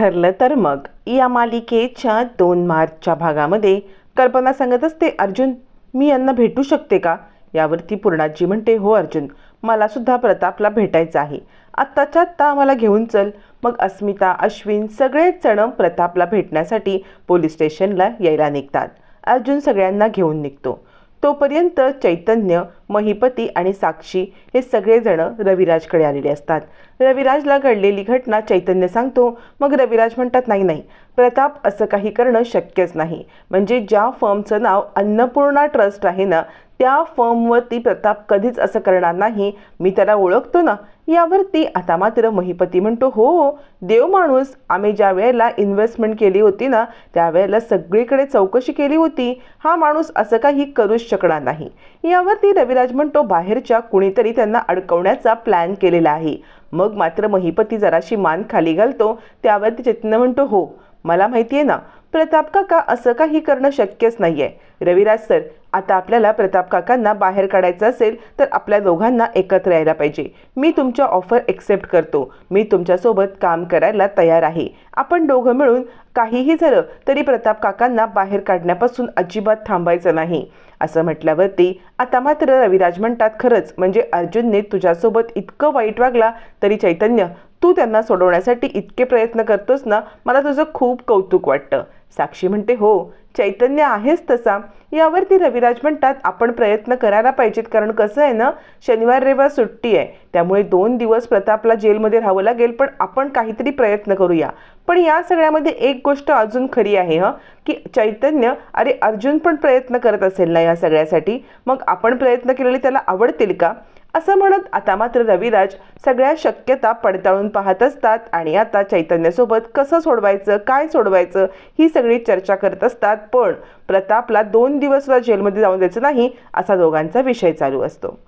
ठरलं तर मग. या मालिकेच्या दोन मार्चच्या भागामध्ये कल्पना सांगत असते अर्जुन मी यांना भेटू शकते का? यावरती पूर्णाजी म्हणते हो अर्जुन मलासुद्धा प्रतापला भेटायचं आहे. आत्ताच्या आत्ता आम्हाला घेऊन चल. मग अस्मिता अश्विन सगळेच जण प्रतापला भेटण्यासाठी पोलीस स्टेशनला यायला निघतात. अर्जुन सगळ्यांना घेऊन निघतो. तोपर्यंत चैतन्य महिपती आणि साक्षी हे सगळेजण रविराजकडे आलेले असतात. रविराजला घडलेली घटना चैतन्य सांगतो मग रविराज म्हणतात नाही नाही प्रताप असं काही करणं शक्यच नाही. म्हणजे ज्या फर्मचं नाव अन्नपूर्णा ट्रस्ट आहे ना त्या फर्मवर ती प्रताप कधीच असं करणार नाही. मी त्याला ओळखतो ना. यावरती आता मात्र महिपती म्हणतो हो देव माणूस आम्ही ज्या वेळेला इन्व्हेस्टमेंट केली होती ना त्यावेळेला सगळीकडे चौकशी केली होती. हा माणूस असं काही करूच शकणार नाही. यावरती रविराज म्हणतो बाहेरच्या कुणीतरी त्यांना अडकवण्याचा प्लॅन केलेला आहे. मग मात्र महिपती जराशी मान खाली घालतो. त्यावरती चैतन्य म्हणतो हो मला माहिती आहे ना प्रताप काका असं काही करणं शक्यच नाही आहे रविराज सर आता आपल्याला प्रताप काकांना बाहेर काढायचं असेल तर आपल्या दोघांना एकत्र यायला पाहिजे. मी तुमच्या ऑफर एक्सेप्ट करतो. मी तुमच्यासोबत काम करायला तयार आहे. आपण दोघं मिळून काहीही झालं तरी प्रताप काकांना बाहेर काढण्यापासून अजिबात थांबायचं नाही. असं म्हटल्यावरती आता मात्र रविराज म्हणतात खरंच म्हणजे अर्जुनने तुझ्यासोबत इतकं वाईट वागला तरी चैतन्य तू त्यांना सोडवण्यासाठी इतके प्रयत्न करतोस ना मला तुझं खूप कौतुक वाटतं. साक्षी म्हणते हो चैतन्य आहेच तसा. यावरती रविराज म्हणतात आपण प्रयत्न करायला पाहिजेत कारण कसं आहे ना शनिवार रविवार सुट्टी आहे. त्यामुळे दोन दिवस प्रतापला जेलमध्ये राहावं लागेल पण आपण काहीतरी प्रयत्न करूया. पण या सगळ्यामध्ये एक गोष्ट अजून खरी आहे हं की चैतन्य अरे अर्जुन पण प्रयत्न करत असेल ना या सगळ्यासाठी? मग आपण प्रयत्न केलेले त्याला आवडतील का? असं म्हणत आता मात्र रविराज सगळ्या शक्यता पडताळून पाहत असतात आणि आता चैतन्यासोबत कसं सोडवायचं काय सोडवायचं ही सगळी चर्चा करत असतात. पण प्रतापला दोन दिवस सुद्धा जेलमध्ये जाऊन द्यायचं नाही असा दोघांचा विषय चालू असतो.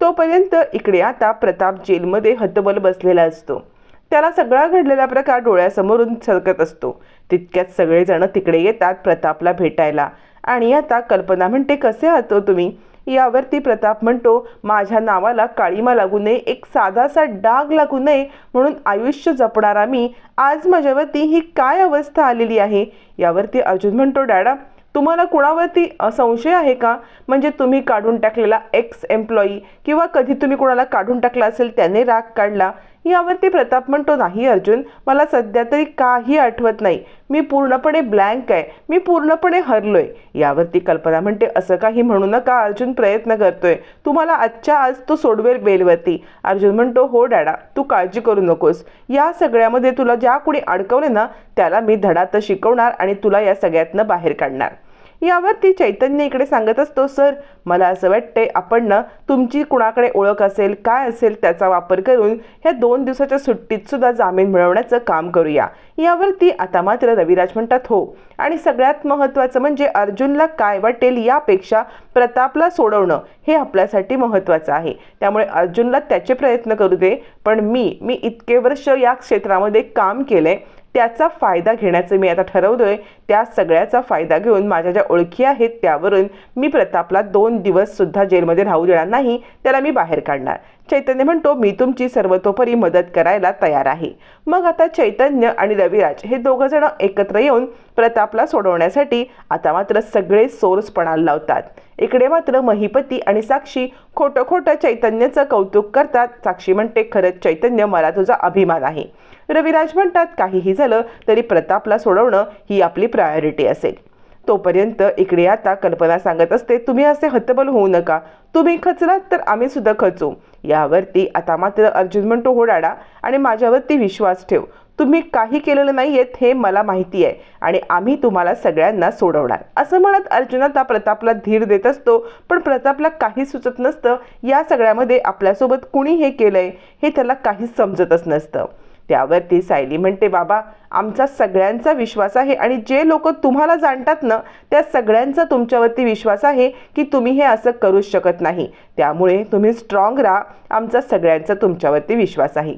तोपर्यंत इकडे आता प्रताप जेलमध्ये हतबल बसलेला असतो. त्याला सगळा घडलेला प्रकार डोळ्यासमोरून सरकत असतो. तितक्यात सगळेजण तिकडे येतात प्रतापला भेटायला. आणि आता कल्पना म्हणते कसे आहात हो तुम्ही? यावरती प्रताप म्हणतो माझ्या नावाला काळीमा लागू नये एक साधासा डाग लागू नये म्हणून आयुष्य जपणारा मी आज माझ्यावरती ही काय अवस्था आलेली आहे? यावरती अर्जुन म्हणतो डॅडा तुम्हाला कुणावरती संशय आहे का? म्हणजे तुम्ही काढून टाकलेला एक्स एम्प्लॉई किंवा कधी तुम्ही कुणाला काढून टाकला असेल त्याने राग काढला. यावरती प्रताप म्हणतो नाही अर्जुन मला सध्या तरी काही आठवत नाही. मी पूर्णपणे ब्लँक आहे. मी पूर्णपणे हरलोय. यावरती कल्पना म्हणते असं काही म्हणू नका अर्जुन प्रयत्न करतोय. तुम्हाला आजच्या आज तो सोडवेल बेलवरती. अर्जुन म्हणतो हो डॅडा तू काळजी करू नकोस. या सगळ्यामध्ये तुला ज्या कुणी अडकवले ना त्याला मी धडा तर शिकवणार आणि तुला या सगळ्यातनं बाहेर काढणार. यावरती चैतन्य इकडे सांगत असतो सर मला असं वाटतंय आपण ना तुमची कुणाकडे ओळख असेल काय असेल त्याचा वापर करून ह्या दोन दिवसाच्या सुट्टीत सुद्धा जामीन मिळवण्याचं काम करूया. यावरती आता मात्र रविराज म्हणतात हो. आणि सगळ्यात महत्त्वाचं म्हणजे अर्जुनला काय वाटेल यापेक्षा प्रतापला सोडवणं हे आपल्यासाठी महत्त्वाचं आहे. त्यामुळे अर्जुनला त्याचे प्रयत्न करू दे पण मी मी इतके वर्ष या क्षेत्रामध्ये काम केलंय त्याचा फायदा घेण्याचं मी आता ठरवलंय त्या सगळ्याचा फायदा घेऊन माझ्या ज्या ओळखी आहेत त्यावरून मी प्रतापला दोन दिवस सुद्धा जेलमध्ये राहू देणार नाही त्याला मी बाहेर काढणार. चैतन्य म्हणतो मी तुमची सर्वतोपरी मदत करायला तयार आहे. मग आता चैतन्य आणि रविराज हे दोघं जण एकत्र येऊन प्रतापला सोडवण्यासाठी आता मात्र सगळे सोर्स पणाला लावतात. इकडे मात्र महिपती आणि साक्षी खोटं खोटं चैतन्याचं कौतुक करतात. साक्षी म्हणते खरंच चैतन्य मला तुझा अभिमान आहे. रविराज म्हणतात काहीही झालं तरी प्रतापला सोडवणं ही आपली प्रायोरिटी असेल. तोपर्यंत इकडे आता कल्पना सांगत असते तुम्ही असे हतबल होऊ नका. तुम्ही खचलात तर आम्ही सुद्धा खचू. यावरती आता मात्र अर्जुन म्हणतो हो डाडा आणि माझ्यावरती विश्वास ठेव. तुम्ही काही केलेलं नाही आहेत हे मला माहिती आहे आणि आम्ही तुम्हाला सगळ्यांना सोडवणार. असं म्हणत अर्जुन आता प्रतापला धीर देत असतो पण प्रतापला काही सुचत नसतं. या सगळ्यामध्ये आपल्यासोबत कुणी हे केलंय हे त्याला काहीच समजतच नसतं. त्यावरती सायली म्हणते बाबा आमचा सगळ्यांचा विश्वास आहे आणि जे लोक तुम्हाला जाणतात ना त्या सगळ्यांचा तुमच्यावरती विश्वास आहे की तुम्ही हे असं करूच शकत नाही. त्यामुळे तुम्ही स्ट्रॉंग राहा. आमचा सगळ्यांचा तुमच्यावरती विश्वास आहे.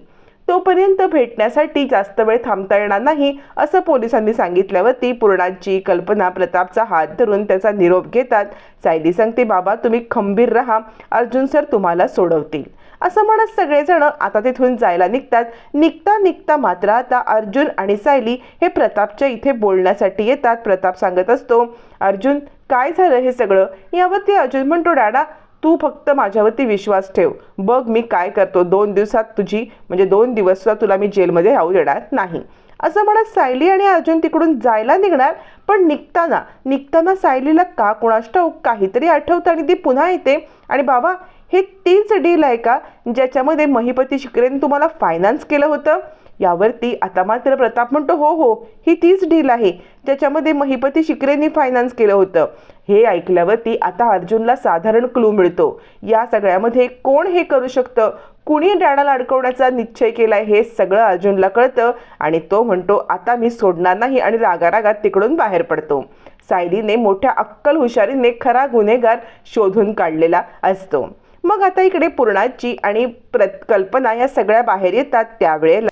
तोपर्यंत भेटण्यासाठी जास्त वेळ थांबता येणार नाही असं पोलिसांनी सांगितल्यावरती पूर्णाची कल्पना प्रतापचा हात धरून त्याचा निरोप घेतात. सायली सांगते बाबा तुम्ही खंबीर राहा. अर्जुन सर तुम्हाला सोडवतील. असं म्हणत सगळेजण आता तिथून जायला निघतात. निघता निघता मात्र आता अर्जुन आणि सायली हे प्रतापच्या इथे बोलण्यासाठी येतात. प्रताप सांगत असतो अर्जुन काय झालं हे सगळं? यावरती अर्जुन म्हणतो डाडा तू फक्त माझ्यावरती विश्वास ठेव. बघ मी काय करतो. दोन दिवसात तुझी म्हणजे दोन दिवस सुद्धा तुला मी जेलमध्ये राहू देणार नाही. असं म्हणत सायली आणि अर्जुन तिकडून जायला निघणार पण निघताना निघताना सायलीला का कुणास ठाऊक? काहीतरी आठवतं आणि ती पुन्हा येते. आणि बाबा हे तीच डील आहे का? ज्याच्यामध्ये महिपती शिकरेने तुम्हाला फायनान्स केलं होतं? यावरती आता मात्र प्रताप म्हणतो हो हो ही तीच डील आहे ज्याच्यामध्ये महिपती शिकरेंनी फायनान्स केलं होतं. हे ऐकल्यावरती आता अर्जुनला साधारण क्लू मिळतो. या सगळ्यामध्ये कोण हे करू शकतं? कुणी डॅडाला अडकवण्याचा निश्चय केलाय हे सगळं अर्जुनला कळतं आणि तो म्हणतो आता मी सोडणार नाही आणि रागारागात तिकडून बाहेर पडतो. सायलीने मोठ्या अक्कल हुशारीने खरा गुन्हेगार शोधून काढलेला असतो. मग आता इकडे पूर्णाची आणि प्र कल्पना या सगळ्या बाहेर येतात त्यावेळेला.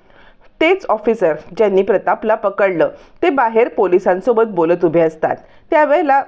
तेच ऑफिसर ज्यांनी प्रतापला पकडलं. ते बाहेर पोलिसांसोबत बोलत उभे असतात. त्यावेळेला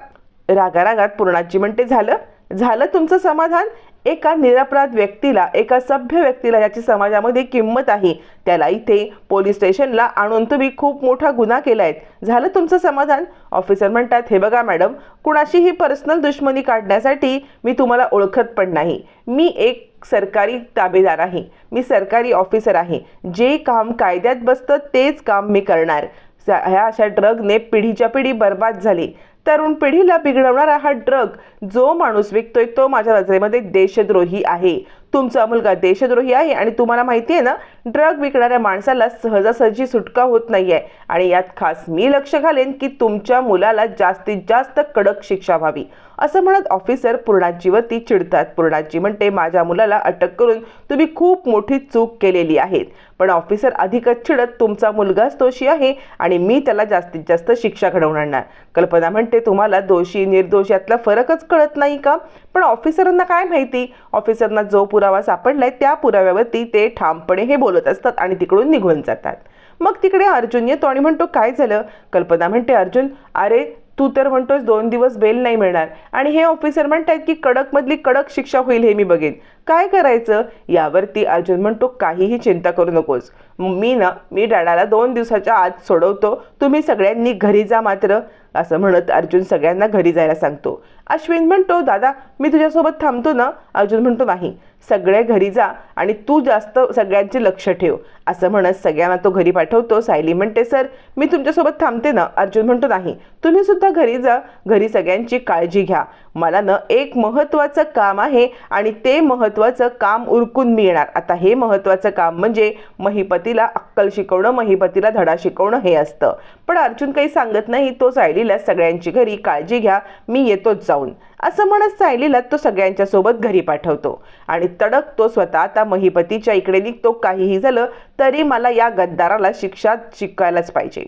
रागारागात पूर्णाची म्हणते झालं? झालं तुमचं समाधान? एका निरपराध व्यक्तीला एका सभ्य व्यक्तीला याची समाजामध्ये किंमत आहे. त्याला इथे पोलीस स्टेशनला आणून तुम्ही खूप मोठा गुन्हा केला आहे झालं तुमचं समाधान? ऑफिसर म्हणतात हे बघा मॅडम कुणाशीही पर्सनल दुश्मनी काढण्यासाठी मी तुम्हाला ओळखत पण नाही. मी एक सरकारी ताबेदार आहे. मी सरकारी ऑफिसर आहे. जे काम कायद्यात बसतं तेच काम मी करणार. ह्या अशा ड्रगने पिढीच्या पिढी बर्बाद झाली. तरुण पिढीला बिघडवणारा हा ड्रग जो माणूस विकतोय तो माझ्या नजरेमध्ये देशद्रोही आहे. तुमचा मुलगा देशद्रोही आहे आणि तुम्हाला माहिती आहे ना ड्रग विकणाऱ्या माणसाला सहजासहजी सुटका होत नाही आहे आणि यात खास मी लक्ष घालेन की तुमच्या मुलाला जास्तीत जास्त कडक शिक्षा व्हावी. असं म्हणत ऑफिसर पूर्णाजीवरती चिडतात. पूर्णाजी म्हणते माझ्या मुलाला अटक करून तुम्ही खूप मोठी चूक केलेली आहे. पण ऑफिसर अधिकच चिडत तुमचा मुलगाच दोषी आहे आणि मी त्याला जास्तीत जास्त शिक्षा घडवणार आणणार कल्पना म्हणते तुम्हाला दोषी निर्दोष यातला फरकच कळत नाही का? पण ऑफिसरांना काय माहिती? ऑफिसरना जो पुरावा सापडलाय त्या पुराव्यावरती ते ठामपणे हे बोलत असतात आणि तिकडून निघून जातात. मग तिकडे अर्जुन येतो आणि म्हणतो काय झालं? कल्पना म्हणते अर्जुन अरे तू तर म्हणतोस दोन दिवस बेल नाही मिळणार. आणि हे ऑफिसर म्हणतायत की कडकमधली कडक शिक्षा होईल हे मी बघेन. काय करायचं? यावरती अर्जुन म्हणतो काहीही चिंता करू नकोस. मी ना मी डॅडाला दोन दिवसाच्या आत सोडवतो. तुम्ही सगळ्यांनी घरी जा मात्र असं म्हणत अर्जुन सगळ्यांना घरी जायला सांगतो. अश्विन म्हणतो दादा मी तुझ्यासोबत थांबतो ना. अर्जुन म्हणतो नाही. सगळे घरी जा आणि तू जास्त सगळ्यांचे लक्ष ठेव. असं म्हणत सगळ्यांना तो घरी पाठवतो. सायली म्हणते सर मी तुमच्यासोबत थांबते ना? अर्जुन म्हणतो नाही. तुम्ही सुद्धा घरी जा. घरी सगळ्यांची काळजी घ्या. मला ना एक महत्त्वाचं काम आहे आणि ते महत्त्वाचं काम उरकून मी येणार आता हे महत्त्वाचं काम म्हणजे महिपतीला अक्कल शिकवणं महिपतीला धडा शिकवणं हे असतं. पण अर्जुन काही सांगत नाही. तो सायलीला सगळ्यांची घरी काळजी घ्या. मी येतोच जाऊन. असं म्हणत सायलीला तो सगळ्यांच्या सोबत घरी पाठवतो. आणि तडक तो स्वतः आता महिपतीच्या इकडे निघतो. काहीही झालं तरी मला या गद्दाराला शिक्षा शिकायलाच पाहिजे.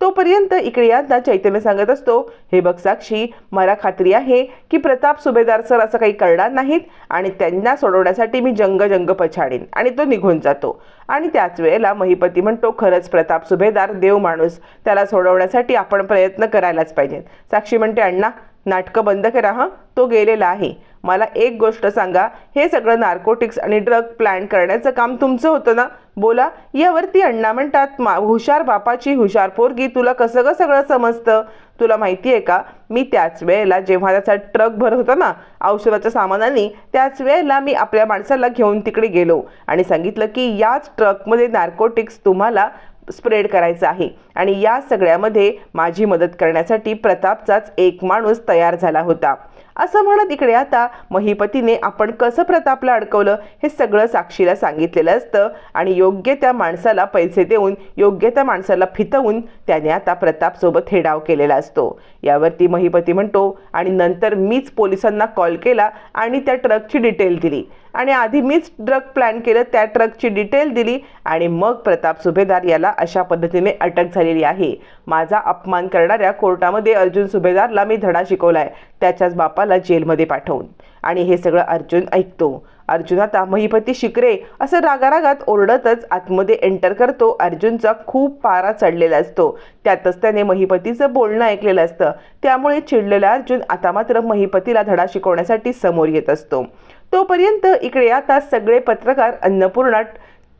तोपर्यंत इकडे आता चैतन्य सांगत असतो हे बघ साक्षी मला खात्री आहे की प्रताप सुभेदार सर असं काही करणार नाहीत आणि त्यांना सोडवण्यासाठी मी जंग जंग पछाडीन. आणि तो निघून जातो. आणि त्याच वेळेला महिपती म्हणतो खरंच प्रताप सुभेदार देव माणूस त्याला सोडवण्यासाठी आपण प्रयत्न करायलाच पाहिजेत. साक्षी म्हणते अण्णा नाटकं बंद करा हां. तो गेलेला आहे. मला एक गोष्ट सांगा हे सगळं नार्कोटिक्स आणि ड्रग प्लॅन करण्याचं काम तुमचं होतं ना? बोला यावरती अण्णा म्हणतात मा हुशार बापाची हुशार पोरगी तुला कसं ग सगळं समजतं? तुला माहिती आहे का? मी त्याच वेळेला जेव्हा त्याचा ट्रक भरत होता ना औषधाच्या सामानाने त्याच वेळेला मी आपल्या माणसाला घेऊन तिकडे गेलो आणि सांगितलं की याच ट्रकमध्ये नार्कोटिक्स तुम्हाला स्प्रेड करायचं आहे आणि या सगळ्यामध्ये माझी मदत करण्यासाठी प्रतापचाच एक माणूस तयार झाला होता. असं म्हणत इकडे आता महिपतीने आपण कसं प्रतापला अडकवलं हे सगळं साक्षीला सांगितलेलं असतं आणि योग्य त्या माणसाला पैसे देऊन योग्य त्या माणसाला फितवून त्याने आता प्रतापसोबत हेडाव केलेला असतो. यावरती महिपती म्हणतो आणि नंतर मीच पोलिसांना कॉल केला आणि त्या ट्रकची डिटेल दिली. आणि आधी मीच ट्रक प्लॅन केलं त्या ट्रकची डिटेल दिली आणि मग प्रताप सुभेदार याला अशा पद्धतीने अटक झालेली आहे. माझा अपमान करणाऱ्या कोर्टामध्ये अर्जुन सुभेदारला मी धडा शिकवलाय त्याच्याच बापाला जेलमध्ये पाठवून. आणि हे सगळं अर्जुन ऐकतो. अर्जुन आता महिपती शिकरे असं रागारागात ओरडतच आतमध्ये एंटर करतो. अर्जुनचा खूप पारा चढलेला असतो. त्यातच त्याने महिपतीचं बोलणं ऐकलेलं असतं. त्यामुळे चिडलेला अर्जुन आता मात्र महिपतीला धडा शिकवण्यासाठी समोर येत असतो. तोपर्यंत इकडे आता सगळे पत्रकार अन्नपूर्णा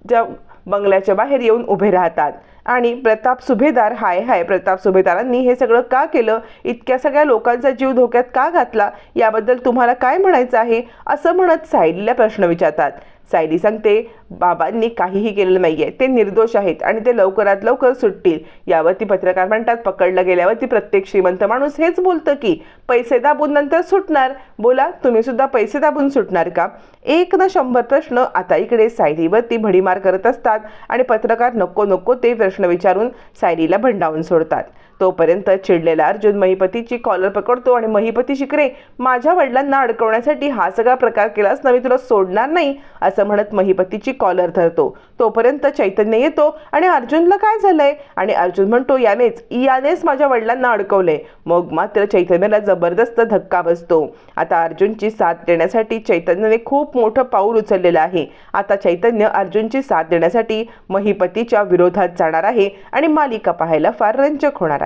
ज्या बंगल्याच्या बाहेर येऊन उभे राहतात. आणि प्रताप सुभेदार हाय हाय प्रताप सुभेदारांनी हे सगळं का केलं? इतक्या सगळ्या लोकांचा जीव धोक्यात का घातला? याबद्दल तुम्हाला काय म्हणायचं आहे? असं म्हणत सायलीला प्रश्न विचारतात. सायली सांगते बाबांनी काहीही केलेलं नाही आहे ते निर्दोष आहेत आणि ते लवकरात लवकर सुटतील. यावरती पत्रकार म्हणतात पकडलं गेल्यावरती प्रत्येक श्रीमंत माणूस हेच बोलतं की पैसे दाबून नंतर सुटणार. बोला तुम्ही सुद्धा पैसे दाबून सुटणार का? एक ना शंभर प्रश्न आता इकडे सायलीवरती भडीमार करत असतात आणि पत्रकार नको नको ते प्रश्न विचारून सायलीला भंडावून सोडतात. तोपर्यंत चिडलेला अर्जुन महिपतीची कॉलर पकडतो आणि महिपती शिकरे माझ्या वडिलांना अडकवण्यासाठी हा सगळा प्रकार केलास ना मी तुला सोडणार नाही असं म्हणत महिपतीची कॉलर धरतो. तोपर्यंत चैतन्य येतो आणि अर्जुनला काय झालंय? आणि अर्जुन म्हणतो यानेच यानेच माझ्या वडिलांना अडकवलंय. मग मात्र चैतन्याला जबरदस्त धक्का बसतो. आता अर्जुनची साथ देण्यासाठी चैतन्यने खूप मोठं पाऊल उचललेलं आहे. आता चैतन्य अर्जुनची साथ देण्यासाठी महिपतीच्या विरोधात जाणार आहे आणि मालिका पाहायला फार रंजक होणार आहे.